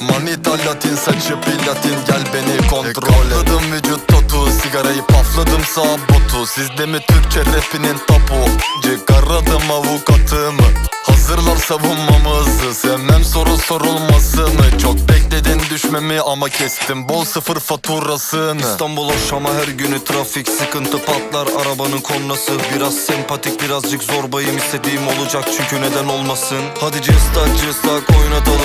Manita latin saçı platin gel beni kontrol et. Katladım vücut tatu sigarayı pafladım sağ botu. Sizde mi Türkçe rapinin tapu Çıkaradım avukatımı Hazırlar savunmamızı. Sevmem soru sorulmasını Çok bekledin düşmemi ama kestim. Bol sıfır faturasını. İstanbul hoş ama her günü trafik Sıkıntı patlar arabanın kornası Biraz sempatik birazcık zorbayım. İstediğim olacak çünkü neden olmasın? Hadi cıstak cıstak oynatalım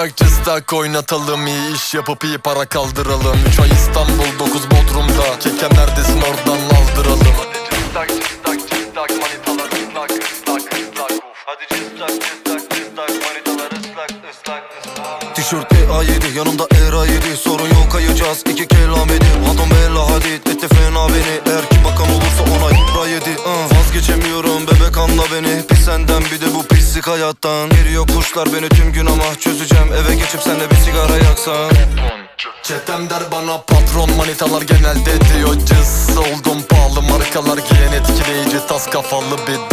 Hadi cıstak cıstak oynatalım iyi iş yapıp iyi para kaldıralım. 3 ay İstanbul 9 Bodrum'da. Kekem neredesin oradan aldıralım. Hadi cıstak cıstak cıstak manitalar ıslak ıslak ıslak. Hadi cıstak cıstak cıstak manitalar ıslak ıslak ıslak. Tişört EA7 yanımda ERA7 Sorun yok kayacağız iki kelam edin. Adam bella hadid etti fena beni. Eğer ki bakan beni Pis senden bir de bu pislik hayattan. Geliyor kuşlar beni tüm gün ama Çözeceğim. Eve geçip senle bir sigara yaksan. Çetem der bana patron manitalar genelde diyor. Cız Oldum pahalı markalar giyen etkileyici tas kafalı bir